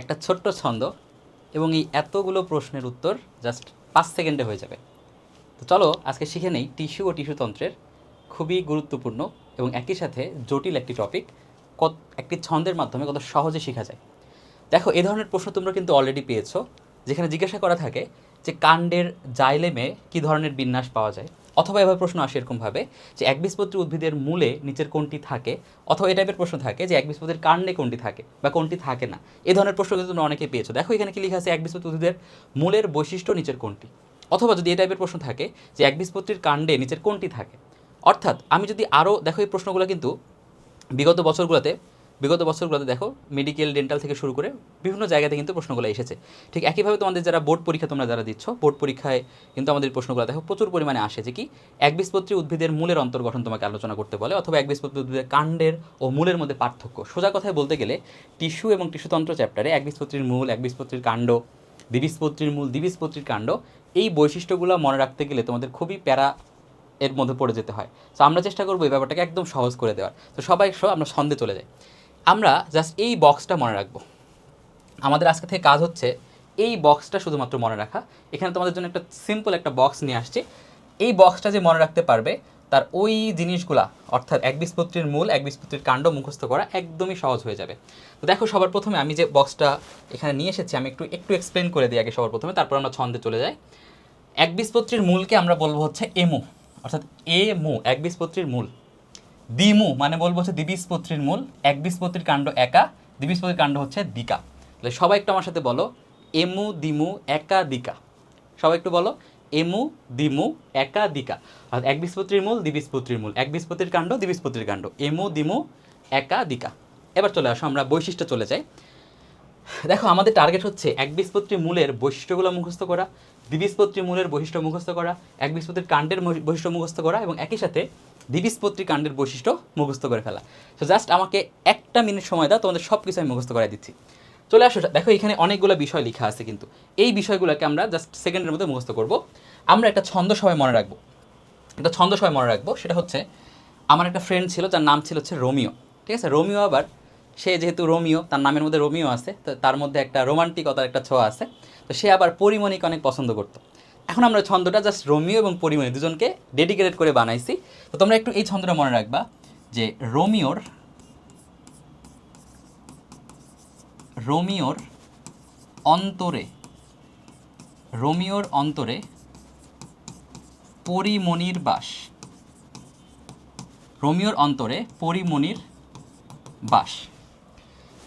একটা ছোট্ট ছন্দ এবং এই এতগুলো প্রশ্নের উত্তর জাস্ট পাঁচ সেকেন্ডে হয়ে যাবে। তো চলো আজকে শিখে নেই টিস্যু ও টিস্যুতন্ত্রের খুবই গুরুত্বপূর্ণ এবং একই সাথে জটিল একটি টপিক কত একটি ছন্দের মাধ্যমে কত সহজে শেখা যায়। দেখো, এ ধরনের প্রশ্ন তোমরা কিন্তু অলরেডি পেয়েছ, যেখানে জিজ্ঞাসা করা থাকে যে কাণ্ডের জাইলেমে কী ধরনের বিন্যাস পাওয়া যায়। অথবা এভাবে প্রশ্ন আসে এরকমভাবে যে একবীজপত্রী উদ্ভিদের মূলে নিচের কোনটি থাকে, অথবা এ টাইপের প্রশ্ন থাকে যে একবীজপত্রীর কাণ্ডে কোনটি থাকে বা কোনটি থাকে না। এ ধরনের প্রশ্ন কিন্তু তোমরা অনেকে পেয়েছ। দেখো, এখানে কি লেখা আছে একবীজপত্রী উদ্ভিদের মূলের বৈশিষ্ট্য নিচের কোনটি অথবা যদি এই টাইপের প্রশ্ন থাকে যে একবীজপত্রীর কাণ্ডে নিচের কোনটি থাকে। অর্থাৎ আমি যদি আরও দেখো এই প্রশ্নগুলো কিন্তু বিগত বছরগুলোতে বিগত বছরগুলোতে দেখো মেডিকেল ডেন্টাল থেকে শুরু করে বিভিন্ন জায়গাতে কিন্তু প্রশ্নগুলো এসেছে। ঠিক একইভাবে তোমাদের যারা বোর্ড পরীক্ষা তোমরা যারা দিচ্ছ বোর্ড পরীক্ষায় কিন্তু আমাদের প্রশ্নগুলো দেখো, প্রচুর পরিমাণে আসে যে কি একবীজপত্রী উদ্ভিদের মূলের অন্তর্গঠন তোমাকে আলোচনা করতে বলে, অথবা একবীজপত্রী উদ্ভিদের কাণ্ডের ও মূলের মধ্যে পার্থক্য। সোজা কথায় বলতে গেলে টিস্যু এবং টিস্যুতন্ত্র চ্যাপ্টারে একবীজপত্রীর মূল একবীজপত্রীর কাণ্ড দ্বিবীজপত্রীর মূল দ্বিবীজপত্রীর কাণ্ড, এই বৈশিষ্ট্যগুলো মনে রাখতে গেলে তোমাদের খুবই প্যারা এর মধ্যে পড়ে যেতে হয়। তো আমরা চেষ্টা করব এই ব্যাপারটাকে একদম সহজ করে দেওয়ার। তো সবাই সহ আমরা ছন্দে চলে যাই। আমরা জাস্ট এই বক্সটা মনে রাখব। আমাদের আজকে থেকে কাজ হচ্ছে এই বক্সটা শুধুমাত্র মনে রাখা। এখানে তোমাদের জন্য একটা সিম্পল একটা বক্স নিয়ে আসছি। এই বক্সটা যে মনে রাখতে পারবে, তার ওই জিনিসগুলা, অর্থাৎ একবীজপত্রীর মূল একবীজপত্রীর কাণ্ড মুখস্থ করা একদমই সহজ হয়ে যাবে। তো দেখো সবার প্রথমে আমি যে বক্সটা এখানে নিয়ে এসেছি, আমি একটু একটু এক্সপ্লেন করে দিই আগে সবার প্রথমে, তারপর আমরা ছন্দে চলে যাই। একবীজপত্রীর মূলকে আমরা বলব হচ্ছে এমু, অর্থাৎ এ মু একবীজপত্রীর মূল। দ্বিমু মানে বলব হচ্ছে দ্বিবীজপত্রীর মূল একবীজপত্রীর কাণ্ড একা, দ্বিবীজপত্রীর কাণ্ড হচ্ছে দিকা তাহলে সবাই একটু আমার সাথে বলো, এমু দিমু একা দিকা সবাই একটু বলো, এমু দিমু একা দিকা অর্থাৎ একবীজপত্রীর মূল, দ্বিবীজপত্রীর মূল। একবীজপত্রীর কাণ্ড, দ্বিবীজপত্রীর কাণ্ড। এমু দিমু একা দিকা এবার চলে আসো, আমরা বৈশিষ্ট্য চলে যাই। দেখো, আমাদের টার্গেট হচ্ছে একবীজপত্রী মূলের বৈশিষ্ট্যগুলো মুখস্থ করা দ্বিবীজপত্রী মূলের বৈশিষ্ট্য মুখস্থ করা, এক একবীজপত্রীর কাণ্ডের বৈশিষ্ট্য মুখস্থ করা এবং একই সাথে দ্বিবীজপত্রী কাণ্ডের বৈশিষ্ট্য মুখস্থ করে ফেলা। তো জাস্ট আমাকে একটা মিনিট সময় দাও, তোমাদের সব কিছু আমি মুখস্থ করে দিচ্ছি। চলে আসো, দেখো এখানে অনেকগুলো বিষয় লেখা আছে কিন্তু। এই বিষয়গুলোকে আমরা জাস্ট সেকেন্ডের মধ্যে মুখস্থ করব। আমরা একটা ছন্দ সবাই মনে রাখব। একটা ছন্দ সবাই মনে রাখব, সেটা হচ্ছে, আমার একটা ফ্রেন্ড ছিল, যার নাম ছিল হচ্ছে রোমিও। ঠিক আছে? রোমিও আবার সে যেহেতু রোমিও, তার নামের মধ্যে রোমিও আছে, তো তার মধ্যে একটা রোমান্টিকতার একটা ছোঁয়া আছে, তো সে আবার পরিমণিকে অনেক পছন্দ করতো। এখন আমরা ছন্দটা জাস্ট রোমিও এবং পরিমণি দুজনকে ডেডিকেটেড করে বানাইছি। তো তোমরা একটু এই ছন্দটা মনে রাখবা যে রোমিওর রোমিওর অন্তরে রোমিওর অন্তরে পরিমণির বাস। রোমিওর অন্তরে পরিমণির বাস।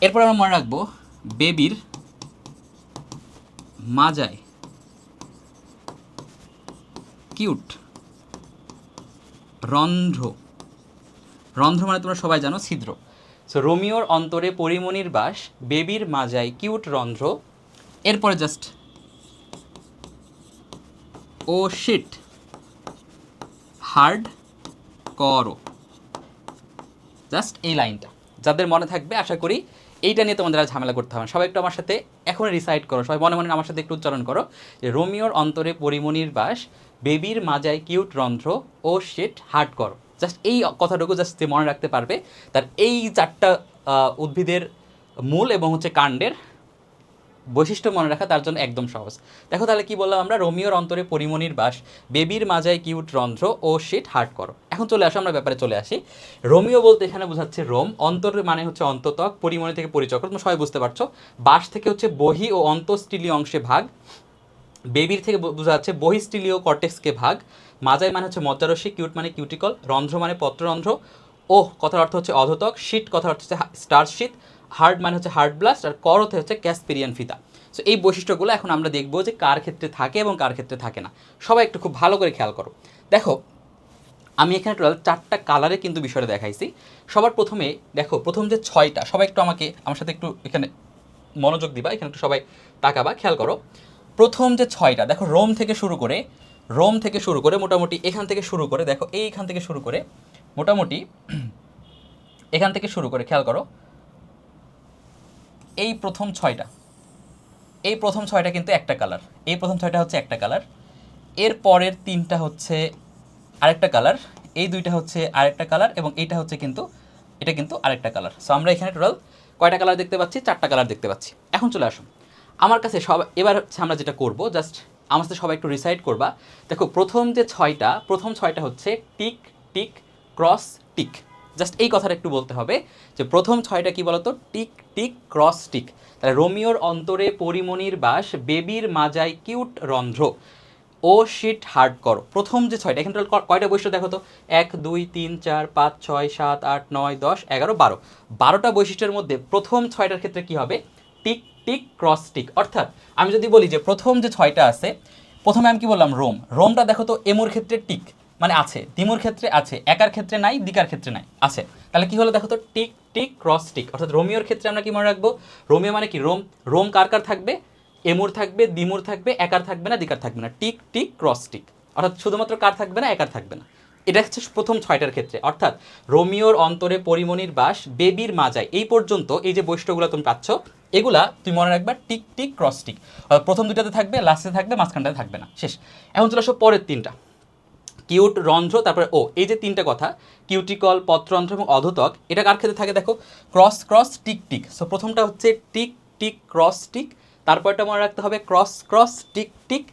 এরপর আমরা মনে রাখব বেবির মাজায়। কিউট। রন্ধ্র। রন্ধ্র মানে তোমরা সবাই জানো, ছিদ্র। সো রোমিওর অন্তরে পরিমণির বাস, বেবির মাজায় কিউট রন্ধ্র। এরপরে জাস্ট ও শিট হার্ড করো। জাস্ট এই লাইনটা। যাদের মনে থাকবে, আশা করি এইটা নিয়ে তোমাদের আর ঝামেলা করতে হবে। সবাই একটু আমার সাথে এখন রিসাইড করো। সবাই মনে মনে আমার সাথে একটু উচ্চারণ করো। যে রোমিওর অন্তরে পরিমণির বাস, বেবির মাজায় কিউট রন্ধ্র ও শেট হার্ট করো। জাস্ট এই কথাটুকু জাস্ট মনে রাখতে পারবে, তার এই চারটা উদ্ভিদের মূল এবং হচ্ছে কাণ্ডের বৈশিষ্ট্য মনে রাখা তার জন্য একদম সহজ। দেখো তাহলে কি বললাম আমরা? রোমিওর অন্তরে পরিমণির বাস, বেবির মাজায় কিউট রন্ধ্র ও শিট হার্ট করো। এখন চলে আসো, আমরা ব্যাপারে চলে আসি। রোমিও বলতে এখানে বোঝাচ্ছে রোম। অন্তর মানে হচ্ছে অন্ততক পরিমণি থেকে পরিচক্র। তোমরা সবাই বুঝতে পারছ। বাস থেকে হচ্ছে বহি ও অন্তঃস্টিলীয় অংশে ভাগ। বেবির থেকে বোঝা যাচ্ছে বহিস্টিলীয় কর্টেক্সকে ভাগ। মাজায় মানে হচ্ছে মজ্জারসী কিউট মানে কিউটিকল, রন্ধ্র মানে পত্ররন্ধ্র। ও কথার অর্থ হচ্ছে অধতক শীত কথার অর্থ হচ্ছে স্টার শীত হার্ড মানে হচ্ছে হার্ড ব্লাস্ট আর কর অর্থ হচ্ছে ক্যাসপেরিয়ান ফিতা। সো এই বৈশিষ্ট্যগুলো এখন আমরা দেখব যে কার ক্ষেত্রে থাকে এবং কার ক্ষেত্রে থাকে না। সবাই একটু খুব ভালো করে খেয়াল করো। দেখো, আমি এখানে টোটাল চারটা কালারে কিন্তু বিষয়টা দেখাইছি। সবার প্রথমে, দেখো, প্রথম যে ছয়টা, সবাই একটু আমাকে, আমার সাথে একটু এখানে মনোযোগ দিবা, এখানে একটু সবাই তাকাবা, খেয়াল করো। প্রথম যে ছয়টা, দেখো, রোম থেকে শুরু করে, রোম থেকে শুরু করে মোটামুটি এখান থেকে শুরু করে, দেখো, এইখান থেকে শুরু করে মোটামুটি এখান থেকে শুরু করে, খেয়াল করো এই প্রথম ছয়টা। এই প্রথম ছয়টা কিন্তু একটা কালার এই প্রথম ছয়টা হচ্ছে একটা কালারের পরের তিনটা হচ্ছে আরেকটা কালার এই দুইটা হচ্ছে আরেকটা কালার এবং এইটা হচ্ছে কিন্তু, এটা কিন্তু আরেকটা কালার সো আমরা এখানে টোটাল কয়টা কালার দেখতে পাচ্ছি? চারটা কালার দেখতে পাচ্ছি। এখন চলে আসুন। আমার কাছে সব, এবার হচ্ছে আমরা যেটা করব জাস্ট আমার সাথে সবাই একটু রিসাইড করবা। দেখো, প্রথম যে ছয়টা, প্রথম ছয়টা হচ্ছে tick tick cross tick just এই কথাটা একটু বলতে হবে যে প্রথম ছয়টা কি বলতো? Tick tick, cross, tick. তাহলে রোমিওর অন্তরে পরিমণির বাস, বেবির মাজায় কিউট রন্ধ্র। ও শিট হার্ড করো। প্রথম যে ছয়টা, এখানে কয়টা বৈশিষ্ট্য দেখো তো? এক, দুই, তিন, চার, পাঁচ, ছয়, সাত, আট, নয়, দশ, এগারো, বারো। বারোটা বৈশিষ্ট্যের মধ্যে প্রথম ছয়টার ক্ষেত্রে কি হবে? Tick tick, cross, tick. অর্থাৎ আমি যদি বলি যে প্রথম যে ছয়টা আছে, প্রথমে আমি কি বললাম? রোম। রোমটা দেখো তো এমোর ক্ষেত্রে টিক। মানে আছে। দিমুর ক্ষেত্রে আছে, একার ক্ষেত্রে নাই দিকার ক্ষেত্রে নাই, আছে। তাহলে কি হলো দেখো তো? Tick tick, cross, tick. অর্থাৎ রোমিওর ক্ষেত্রে আমরা কি মনে রাখব? রোমিও মানে কি? রোম রোম কার কার থাকবে? এমুর থাকবে দিমুর থাকবে, একার থাকবে না দিকার থাকবে না। Tick tick, cross, tick. অর্থাৎ শুধুমাত্র কার থাকবে না, একার থাকবে না। এটা হচ্ছে প্রথম ছয়টার ক্ষেত্রে। অর্থাৎ রোমিওর অন্তরে পরিমণির বাস, বেবির মাজায়। এই পর্যন্ত এই যে বৈশিষ্ট্যগুলো তুমি পাচ্ছ, এগুলা তুমি মনে রাখবা টিক টিক, ক্রস, টিক। প্রথম দুটাতে থাকবে, লাস্টে থাকবে, মাঝখানটাতে থাকবে না। শেষ। এখন চলে আসো পরের তিনটা। কিউট রন্ধ্র, তারপরে ও, এই যে তিনটা কথা, কিউটিকল পত্রন্ধ্র এবং অধতক, এটা কার ক্ষেত্রে থাকে দেখো? Cross cross, tick tick. So প্রথমটা হচ্ছে টিক টিক, ক্রস, টিক। তারপরটা মনে রাখতে হবে ক্রস ক্রস, টিক টিক।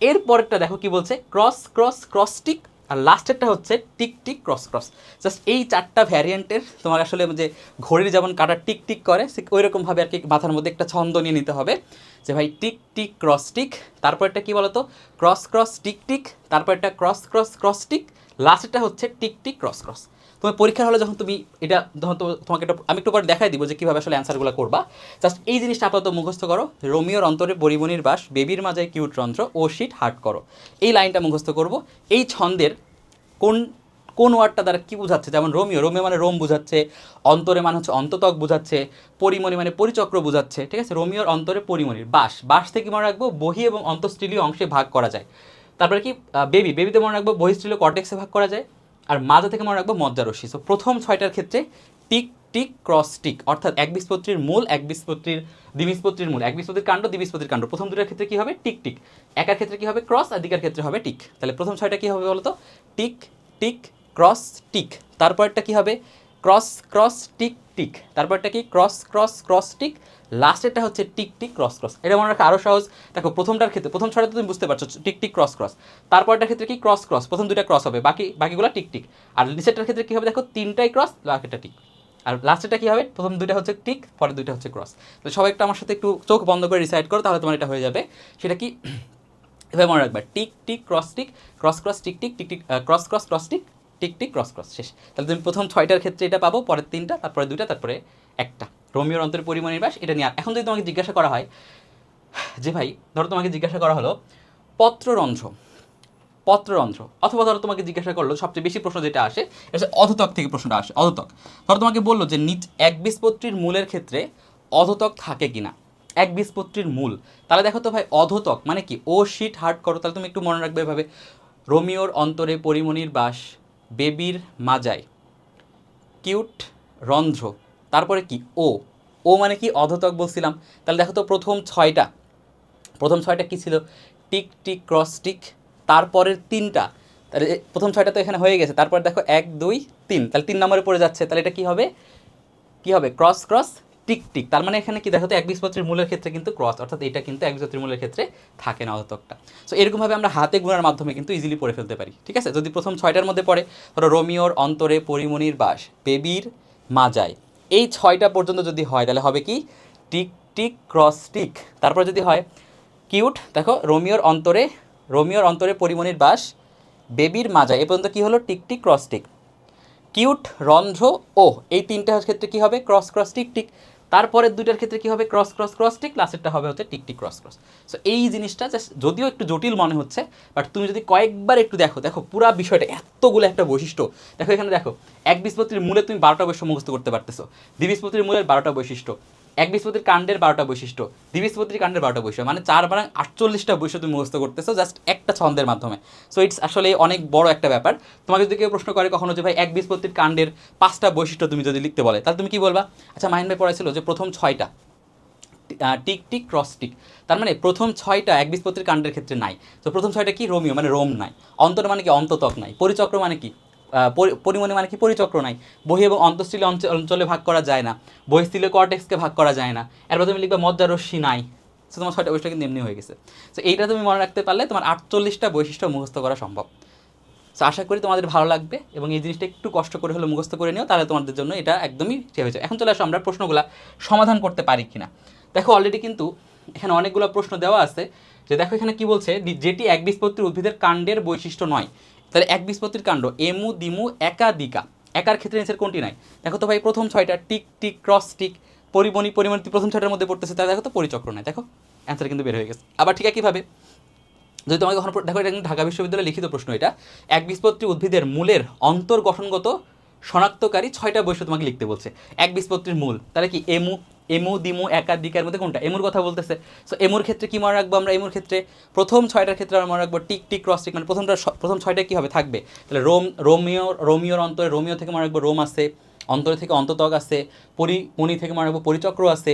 এরপরটা দেখো কি বলছে? Cross cross cross, tick. আর লাস্টেরটা হচ্ছে tick tick cross cross. Just এই চারটা ভ্যারিয়েন্টের তোমার আসলে যে ঘড়ির যেমন কাটা টিক টিক করে সে ওই রকমভাবে আর কি মাথার মধ্যে একটা ছন্দ নিয়ে নিতে হবে। যে ভাই টিক টিক ক্রস টিক তারপরটা কী বলতো? ক্রস ক্রস টিক টিক তারপরটা ক্রস ক্রস ক্রস টিক লাস্টটা হচ্ছে টিক টিক ক্রস ক্রস। তোমার পরীক্ষার হলে যখন তুমি এটা তো তোমাকে এটা আমি একটু পরে দেখাই দিব যে কীভাবে আসলে অ্যান্সারগুলো করবা। জাস্ট এই জিনিসটা আপাতত মুখস্থ করো। রোমিওর অন্তরে পরিমণির বাস, বেবির মাঝে কিউট রন্ধ্র ও শিট হার্ট করো। এই লাইনটা মুখস্থ করব। এই ছন্দের কোন কোন ওয়ার্ডটা দ্বারা কী বোঝাচ্ছে? যেমন রোমিও রোমিও মানে রোম বোঝাচ্ছে, অন্তরে মানে হচ্ছে অন্ততক বোঝাচ্ছে, পরিমণি মানে পরিচক্র বোঝাচ্ছে, ঠিক আছে? রোমিওর অন্তরে পরিমণির বাস। বাস থেকে মনে রাখব বহি এবং অন্তঃস্ট্রিলীয় অংশে ভাগ করা যায়। তারপরে কি? বেবি, বেবিতে মনে রাখব বহিস্ট্রিলীয় কর্টেক্সে ভাগ করা যায়। আর মাজা থেকে মনে রাখব মজ্জারশ্মি সো প্রথম ছয়টার ক্ষেত্রে টিক টিক, ক্রস, টিক। অর্থাৎ এক বীজপত্রীর মূল, এক বীজপত্রীর দ্বিবীজপত্রীর মূল, এক বীজপত্রীর কাণ্ড দ্বিবীজপত্রীর কাণ্ড। প্রথম দুটার ক্ষেত্রে কি হবে? Tick tick. একার ক্ষেত্রে কি হবে? ক্রস, আর দিকার ক্ষেত্রে হবে টিক। তাহলে প্রথম ছয়টা কি হবে বলতো? Tick tick, cross, tick. তারপরটা কি হবে? Cross cross, tick tick. তারপরটা কি? Cross cross cross, tick. লাস্টেরটা হচ্ছে টিক টিক, ক্রস ক্রস। এটা মনে রাখা আরও সহজ। দেখো, প্রথমটার ক্ষেত্রে, প্রথম ছয়টা তো তুমি বুঝতে পারছ, টিক টিক, ক্রস ক্রস। তারপরটার ক্ষেত্রে কি? Cross cross. প্রথম দুইটা ক্রস হবে, বাকি, বাকিগুলো টিক টিক। আর নিচেরটার ক্ষেত্রে কি হবে? দেখো, তিনটাই ক্রস, বাকিটা টিক। আর লাস্টেরটা কি হবে? প্রথম দুইটা হচ্ছে টিক পরে দুইটা হচ্ছে ক্রস। তো সবাই একটা আমার সাথে একটু চোখ বন্ধ করে রিসাইড করো, তাহলে তোমার এটা হয়ে যাবে। সেটা কি? এভাবে মনে রাখবা। Tick tick, cross tick. Cross cross, tick tick tick tick cross cross cross, tick. Tick tick, cross cross, শেষ। তাহলে তুমি প্রথম ছয়টার ক্ষেত্রে এটা পাবো, পরের তিনটা, তারপরে দুইটা, তারপরে একটা। রোমিওর অন্তরের পরিমাণের বাস, এটা নিয়ে এখন যদি তোমাকে জিজ্ঞাসা করা হয়, যে ভাই, ধরো তোমাকে জিজ্ঞাসা করা হলো, পত্ররন্ধ্র পত্ররন্ধ্র, অথবা ধরো তোমাকে জিজ্ঞাসা করল, সবচেয়ে বেশি প্রশ্ন যেটা আসে, এটা অধতক থেকে প্রশ্নটা আসে, অধতক। ধরো তোমাকে বলল যে নিচ এক বীজপত্রীর মূলের ক্ষেত্রে অধতক থাকে কিনা? এক বীজপত্রীর মূল। তাহলে দেখো তো ভাই, অধতক মানে কি? ও, শিট হার্ট করো, তাহলে তুমি একটু মনে রাখবে এভাবে। রোমিওর অন্তরে পরিমণির বাস বেবির মাজায়। কিউট রন্ধ্র। তারপরে কি? ও। ও মানে কি? অধতক বলছিলাম। তাহলে দেখো তো প্রথম ছয়টা। প্রথম ছয়টা কি ছিল? Tick tick, cross, tick. তারপরের তিনটা। তাহলে প্রথম ছয়টা তো এখানে হয়ে গেছে। তারপর দেখো এক, দুই, তিন। তাহলে তিন নম্বরে পড়ে যাচ্ছে। তাহলে এটা কি হবে? কি হবে? Cross cross tick tick. তার মানে এখানে কি দেখো তো, এক বীজপত্রের মূলের ক্ষেত্রে কিন্তু ক্রস অর্থাৎ এটা কিন্তু এক বীজপত্রের মূলের ক্ষেত্রে থাকে না অধতকটা সো এরকমভাবে আমরা হাতে গুণার মাধ্যমে কিন্তু ইজিলি পড়ে ফেলতে পারি, ঠিক আছে? যদি প্রথম ছয়টার মধ্যে পড়ে, ধরো রোমিওর অন্তরে পরিমণির বাস, বেবির মাজায়, এই ছয়টা পর্যন্ত যদি হয়, তাহলে হবে কি? Tick tick, cross tick. তারপর যদি হয়, কিউট, দেখো, রোমিওর অন্তরে রোমিওর অন্তরে পরিমণির বাস, বেবির মাজায়, এ পর্যন্ত কী হলো? Tick tick, cross tick. Cute, রন্ধ্র, ও, এই তিনটার ক্ষেত্রে কি হবে? Cross cross, tick tick. তারপরের দুইটার ক্ষেত্রে কি হবে? ক্রস ক্রস ক্রস টিক লাস্টেরটা হবে হচ্ছে tick tick cross cross so এই জিনিসটা জাস্ট যদিও একটু জটিল মনে হচ্ছে বাট তুমি যদি কয়েকবার একটু দেখো দেখো পুরা বিষয়টা এতগুলো একটা বৈশিষ্ট্য। দেখো এখানে দেখো, এক বিস্পত্তির মূলে তুমি বারোটা বৈশিষ্ট্য মুখস্থ করতে পারতেছো। দ্বিবীজপত্রীর মূলের বারোটা বৈশিষ্ট্য। এক বীজপত্রীর কাণ্ডের বারোটা বৈশিষ্ট্য দ্বিবীজপত্রীর কাণ্ডের বারোটা বৈশিষ্ট্য মানে চার বারাং আটচল্লিশটা বৈশিষ্ট্য তুমি মুখস্থ করতেছো জাস্ট একটা ছন্দের মাধ্যমে। সো ইটস আসলে অনেক বড় একটা ব্যাপার। তোমাকে যদি কেউ প্রশ্ন করে কখনো যে ভাই এক বীজপত্রীর কাণ্ডের পাঁচটা বৈশিষ্ট্য তুমি যদি লিখতে বলে, তাহলে তুমি কি বলবা? আচ্ছা মাহিন ভাই পড়াইছিল যে প্রথম ছয়টা টিক টিক, ক্রস, টিক। তার মানে প্রথম ছয়টা এক বীজপত্রীর কাণ্ডের ক্ষেত্রে নাই। তো প্রথম ছয়টা কি? রোমিও মানে রোম নাই। অন্তর মানে কি? অন্ততক নাই। পরিচক্র মানে কি? পরিমণি মানে কি? পরিচক্র নাই। বহি এবং অন্তঃস্থলী অঞ্চলে ভাগ করা যায় না। বহিস্থলীয় কর্টেক্সকে ভাগ করা যায় না। এরপর তুমি লিখবে মজ্জারস্যি নাই। সো তোমার ছয়টা বৈশিষ্ট্য কিন্তু এমনি হয়ে গেছে। সো এইটা তুমি মনে রাখতে পারলে তোমার আটচল্লিশটা বৈশিষ্ট্য মুখস্থ করা সম্ভব। সো আশা করি তোমাদের ভালো লাগবে এবং এই জিনিসটা একটু কষ্ট করে হলে মুখস্থ করে নিও, তাহলে তোমাদের জন্য এটা একদমই ঠিক হয়েছে এখন চলে আসো আমরা প্রশ্নগুলো সমাধান করতে পারি কিনা। দেখো অলরেডি কিন্তু এখানে অনেকগুলো প্রশ্ন দেওয়া আছে। যে দেখো এখানে কি বলছে? যেটি একবীজপত্রী উদ্ভিদের কাণ্ডের বৈশিষ্ট্য নয়। তাহলে এক বিস্পত্তির কাণ্ড, এমু, দিমু, একাধিকা। একার ক্ষেত্রে নিচের কোনটি নাই? দেখো তো ভাই, প্রথম ছয়টা, টিক টিক, ক্রস, টিক পরিমণি পরিমণি প্রথম ছয়টার মধ্যে পড়তেছে তাহলে দেখো তো পরিচক্র নাই। দেখো অ্যান্সার কিন্তু বের হয়ে গেছে। আবার ঠিক একইভাবে, যদি তোমাকে কখনো দেখো, এটা কিন্তু ঢাকা বিশ্ববিদ্যালয়ে লিখিত প্রশ্ন এটা। এক বীজপত্রী উদ্ভিদের মূলের অন্তর্গঠনগত শনাক্তকারী ছয়টা বৈশিষ্ট্য তোমাকে লিখতে বলছে। এক বীজপত্রীর মূল, তাহলে কি এমু এমু, দিমু, একাধিকের মধ্যে কোনটা? এমুর কথা বলতেছে। সো এমুর ক্ষেত্রে কি মনে রাখব আমরা? এমুর ক্ষেত্রে প্রথম ছয়টার ক্ষেত্রে আমরা মনে রাখব টিক টিক ক্রস টিক মানে প্রথমটা প্রথম ছয়টা কি হবে? থাকবে। তাহলে রোম, রোমিও, রোমিওর অন্তরে, রোমিও থেকে মনে রাখব রোম আছে, অন্তরে থেকে অন্ততক আছে পরিমণি থেকে মনে রাখব পরিচক্র আছে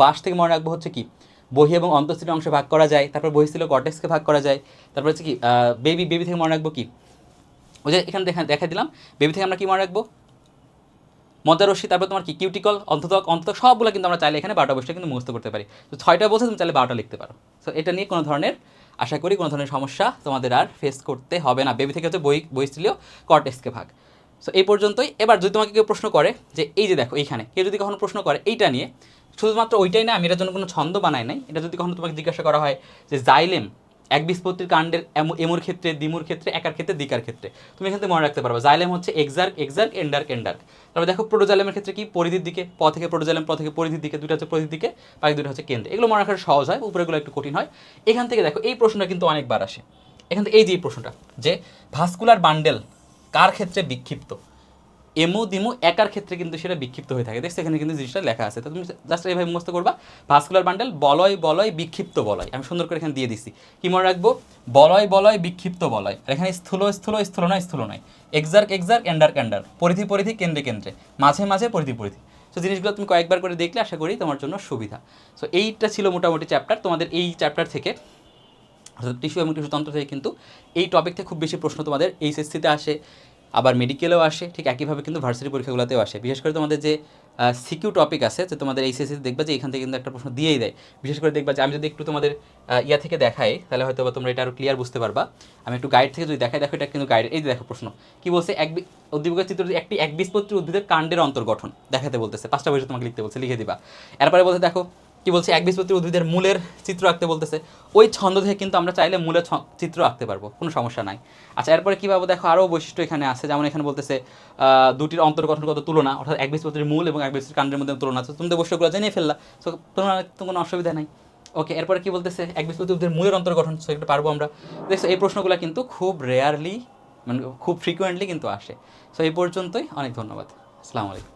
বাস থেকে মনে রাখব হচ্ছে কি? বহি এবং অন্তঃস্থির অংশে ভাগ করা যায়, তারপর বহিস্থিল কর্টেক্সকে ভাগ করা যায়, তারপর হচ্ছে কি বেবি বেবি থেকে মনে রাখব কি? ওই যে এখানে দেখা দেখা দিলাম, বেবি থেকে আমরা কি মনে রাখব? মজারসি তারপর তোমার কি? কিউটিকল অন্ততক অন্ততক সবগুলো কিন্তু আমরা চাইলে এখানে বারোটা বসে কিন্তু মুখস্থ করতে পারি। তো ছয়টা বলছে, তুমি চাইলে বারোটা লিখতে পারো। সো এটা নিয়ে কোনো ধরনের, আশা করি কোনো ধরনের সমস্যা তোমাদের আর ফেস করতে হবে না। বেবি থেকে হচ্ছে বই বইস্থলীয় কর্টেক্সকে ভাগ। সো এই পর্যন্তই। এবার যদি তোমাকে কেউ প্রশ্ন করে যে এই যে দেখো এইখানে, কেউ যদি কখনো প্রশ্ন করে এইটা নিয়ে, শুধুমাত্র ওইটাই না, আমি এটার জন্য কোনো ছন্দ বানাই নাই। এটা যদি কখনো তোমাকে জিজ্ঞাসা করা হয় যে জাইলেম এক বীজপত্রীর কাণ্ডের এমু- এমুর ক্ষেত্রে দিমুর ক্ষেত্রে, একার ক্ষেত্রে দিকার ক্ষেত্রে। তুমি এখান থেকে মনে রাখতে পারবে, জাইলেম হচ্ছে এক্সার্ক এক্সার্ক এন্ডার্ক এন্ডার্ক তারপর দেখো প্রোটোজাইলেমের ক্ষেত্রে কি? পরিধির দিকে, প থেকে প্রোটোজাইলেম প থেকে পরিধির দিকে দুটো হচ্ছে পরিধির দিকে, বাকি দুটো হচ্ছে কেন্দ্রে। এগুলো মনে রাখা সহজ হয়, উপরেগুলো একটু কঠিন হয়। এখান থেকে দেখো, এই প্রশ্নটা কিন্তু অনেকবার আসে। এখান থেকে এই যে প্রশ্নটা, যে ভাস্কুলার বান্ডেল কার ক্ষেত্রে বিক্ষিপ্ত? এমু দিমু একার ক্ষেত্রে কিন্তু সেটা বিক্ষিপ্ত হয়ে থাকে। দেখছ এখানে কিন্তু জিনিসটা লেখা আছে। তো তুমি জাস্ট এইভাবে মুখস্থ করবা। ভাস্কুলার বান্ডেল বলয় বলয়, বিক্ষিপ্ত বলয়। আমি সুন্দর করে এখানে দিয়ে দিছি। কি মনে রাখব? বলয় বলয়, বিক্ষিপ্ত বলয়। আর এখানে স্থূল স্থূল স্থূল নয় স্থূল নয়। এক্সার্ক এক্সার্ক এন্ডার ক্যান্ডার পরিধি পরিধি, কেন্দ্রে কেন্দ্রে। মাঝে মাঝে, পরিধি পরিধি। সো জিনিসগুলো তুমি কয়েকবার করে দেখলে আশা করি তোমার জন্য সুবিধা। সো এইটা ছিল মোটামুটি চ্যাপ্টার তোমাদের এই চ্যাপ্টার থেকে, অর্থাৎ টিস্যু এবং টিস্যু তন্ত্র থেকে কিন্তু এই টপিক থেকে খুব বেশি প্রশ্ন তোমাদের এইচএসসিতে আসে। আবার মেডিকেলেও আসে, ঠিক একইভাবে কিন্তু ভার্সিটি পরীক্ষাগুলোতেও আসে। বিশেষ করে তোমাদের যে সিকিউ টপিক আছে, যে তোমাদের এইচএসসিতে দেখবা যে এখান থেকে কিন্তু একটা প্রশ্ন দিয়েই দেয়। বিশেষ করে দেখবা যে আমি যদি একটু তোমাদের ইয়া থেকে দেখাই, তাহলে হয়তো বা তোমরা এটা আরও ক্লিয়ার বুঝতে পারবা। আমি একটু গাইড থেকে যদি দেখাই, দেখো এটা কিন্তু গাইড এই দেখো প্রশ্ন। কি বলছে? এক উদ্দীপকের চিত্র একটি এক বীজপত্রী উদ্ভিদের কাণ্ডের অন্তর্গঠন, দেখাতে বলতেছে। পাঁচটা বয়সে তোমাকে লিখতে বলছে, লিখে দিবা। এরপরে বলতে দেখো কি বলছে, এক বীজপত্রী উদ্ভিদের মূলের চিত্র আঁকতে বলতেছে। ওই ছন্দ থেকে কিন্তু আমরা চাইলে মূলের চিত্র আঁকতে পারব, কোনো সমস্যা নাই। আচ্ছা এরপরে কী পাবো দেখো আরও বৈশিষ্ট্য এখানে আছে, যেমন এখানে বলতেছে দুটির অন্তর্গঠনগত তুলনা, অর্থাৎ এক বীজপত্রীর মূল এবং এক বীজপত্রীর কাণ্ডের মধ্যে তুলনা। আছে তুমি তো বৈশিষ্ট্যগুলো জেনে ফেললা সো তোমার তো কোনো অসুবিধা নাই। ওকে, এরপরে কি বলতেছে, এক বীজপত্রী উদ্ভিদের মূলের অন্তর্গঠন সো এটা পারব আমরা। দেখছ, এই প্রশ্নগুলো কিন্তু খুব রেয়ারলি মানে খুব ফ্রিকুয়েন্টলি কিন্তু আসে। সো এই পর্যন্তই, অনেক ধন্যবাদ। আসসালামু আলাইকুম।